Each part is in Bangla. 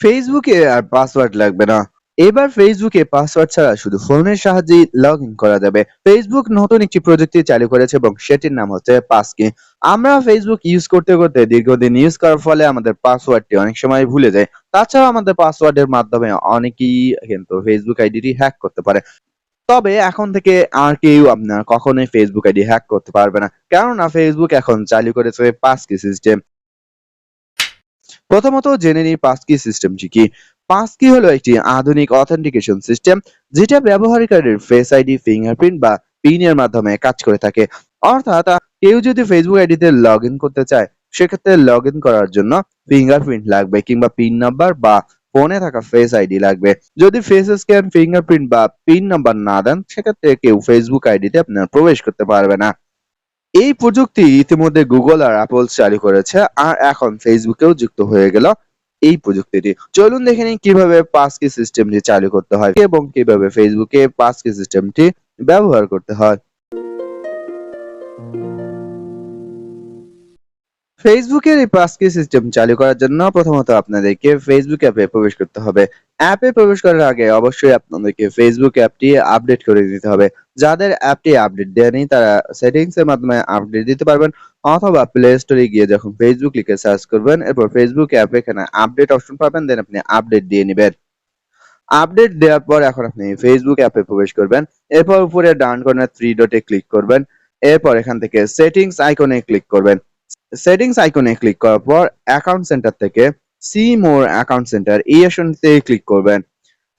ফেসবুকে আর পাসওয়ার্ড লাগবে না। এবার ফেসবুকে পাসওয়ার্ড ছাড়া শুধু ফোনের সাহায্যে লগ ইন করা যাবে। ফেসবুক নতুন একটি প্রযুক্তি চালু করেছে এবং সেটির নাম হচ্ছে পাসকি আমরা ফেসবুক ইউজ করতে করতে দীর্ঘদিন ইউজ করার ফলে আমাদের পাসওয়ার্ডটি অনেক সময় ভুলে যায়। তাছাড়া আমাদের পাসওয়ার্ডের মাধ্যমে অনেকেই কিন্তু ফেসবুক আইডিটি হ্যাক করতে পারে। তবে এখন থেকে আর কেউ আপনার কখনোই ফেসবুক আইডি হ্যাক করতে পারবে না। কেননা ফেসবুক এখন চালু করেছে পাসকি সিস্টেম প্রথমত জেনে নিই পাসকি সিস্টেমটি কি। পাসকি হলো একটি আধুনিক অথেন্টিকেশন সিস্টেম যেটা ব্যবহারকারীর ফেস আইডি ফিঙ্গারপ্রিন্ট বা পিন এর মাধ্যমে কাজ করে থাকে। অর্থাৎ, কেউ যদি ফেসবুক আইডিতে লগ করতে চায়, সেক্ষেত্রে লগ করার জন্য ফিঙ্গারপ্রিন্ট লাগবে কিংবা পিন নাম্বার বা ফোনে থাকা ফেস আইডি লাগবে। যদি ফেস স্ক্যান ফিঙ্গারপ্রিন্ট বা পিন নাম্বার না দেন, সেক্ষেত্রে কেউ ফেসবুক আইডিতে আপনার প্রবেশ করতে পারবে না। এই প্রযুক্তি ইতিমধ্যে গুগল আর অ্যাপল চালু করেছে, আর এখন ফেসবুকেও যুক্ত হয়ে গেল এই প্রযুক্তিটি। চলুন দেখে নিই কীভাবে পাসকি সিস্টেমটি চালু করতে হয় এবং কীভাবে ফেসবুকে পাসকি সিস্টেমটি ব্যবহার করতে হয়। ফেসবুকের এই পাসকি সিস্টেম চালু করার জন্য প্রথমত আপনাদেরকে ফেসবুক অ্যাপে প্রবেশ করতে হবে। অ্যাপে প্রবেশ করার আগে অবশ্যই আপনাদেরকে ফেসবুক অ্যাপটি আপডেট করে দিতে হবে। যাদের অ্যাপটি আপডেট দেওয়া নেই, তারা সেটিংস এর মাধ্যমে আপডেট দিতে পারবেন অথবা প্লে স্টোরে গিয়ে যখন ফেসবুক লিখে সার্চ করবেন, এরপর ফেসবুক অ্যাপ এখানে আপডেট অপশন পাবেন দেন আপনি আপডেট দিয়ে নেবেন। আপডেট দেওয়ার পর এখন আপনি ফেসবুক অ্যাপে প্রবেশ করবেন। এরপর উপরে ডান কর্নার থ্রি ডটে ক্লিক করবেন। এরপর এখান থেকে সেটিংস আইকনে ক্লিক করবেন। সেটিংস আইকনে ক্লিক করার পর অ্যাকাউন্ট সেন্টার থেকে সি মোর অ্যাকাউন্ট সেন্টার এই অপশনতে ক্লিক করবেন।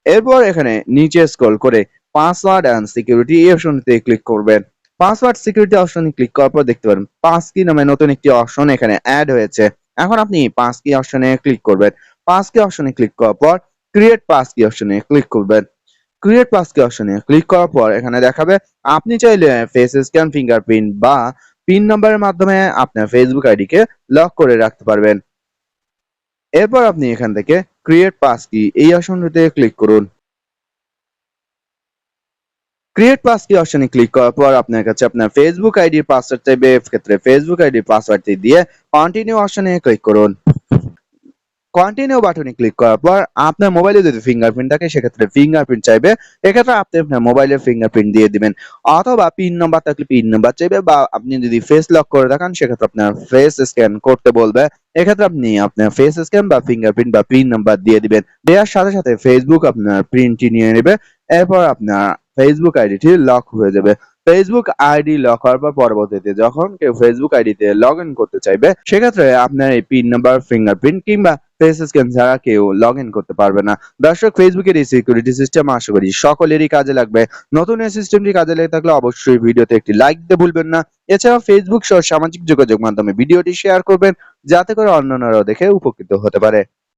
এরপর এখানে নিচে স্ক্রল করে পাসওয়ার্ড এন্ড সিকিউরিটি এই অপশনতে ক্লিক করবেন। পাসওয়ার্ড সিকিউরিটি অপশনে ক্লিক করার পর দেখতে পারেন পাস কি নামে নতুন একটি অপশন এখানে অ্যাড হয়েছে। এখন আপনি পাস কি অপশনে ক্লিক করবেন। পাস কি অপশনে ক্লিক করার পর ক্রিয়েট পাস কি অপশনে ক্লিক করবেন। ক্রিয়েট পাস কি অপশনে ক্লিক করার পর এখানে দেখাবে, আপনি চাইলে ফেস স্ক্যান ফিঙ্গারপ্রিন্ট বা পিন নাম্বারের মাধ্যমে আপনার ফেসবুক আইডিকে লক করে রাখতে পারবেন। এরপর আপনি এখান থেকে ক্রিয়েট পাস কি এই অপশনটিতে ক্লিক করুন। ক্রিয়েট পাস কি অপশনে ক্লিক করার পর আপনার কাছে আপনার ফেসবুক আইডির পাসওয়ার্ড চাইবে ক্ষেত্রে ফেসবুক আইডির পাসওয়ার্ডটি দিয়ে কন্টিনিউ অপশনে ক্লিক করুন। কন্টিনিউ বাটনে ক্লিক করার পর আপনার মোবাইলে যদি ফিঙ্গারপ্রিন্ট থাকে, সেক্ষেত্রে ফিঙ্গারপ্রিন্ট চাইবে। এক্ষেত্রে আপনি আপনার মোবাইলের ফিঙ্গারপ্রিন্ট দিয়ে দিবেন। অথবা পিন নাম্বার থাকলে পিন নাম্বার চাইবে বা আপনি যদি ফেস লক করে রাখেন সেক্ষেত্রে আপনার ফেস স্ক্যান করতে বলবে। এক্ষেত্রে আপনি আপনার ফেস স্ক্যান বা ফিঙ্গারপ্রিন্ট বা পিন নাম্বার দিয়ে দিবেন। দেওয়ার সাথে সাথে ফেসবুক আপনার প্রিন্টটি নিয়ে নেবে। এরপর আপনার ফেসবুক আইডিটি লক হয়ে যাবে। ফেসবুক আইডি লক হওয়ার পর পরবর্তীতে যখন কেউ ফেসবুক আইডিতে লগ ইন করতে চাইবে, সেক্ষেত্রে আপনার এই পিন নাম্বার ফিঙ্গারপ্রিন্ট কিংবা ফেস স্ক্যান ছাড়া কেউ লগ ইন করতে পারবে না। দর্শক ফেসবুকের এই সিকিউরিটি সিস্টেম আশা করি সকলেরই কাজে লাগবে। নতুন এই সিস্টেমটি কাজে লেগে থাকলে অবশ্যই ভিডিওতে একটি লাইক দিতে ভুলবেন না। এছাড়াও ফেসবুক সহ সামাজিক যোগাযোগ মাধ্যমে ভিডিওটি শেয়ার করবেন, যাতে করে অন্যান্যরাও দেখে উপকৃত হতে পারে।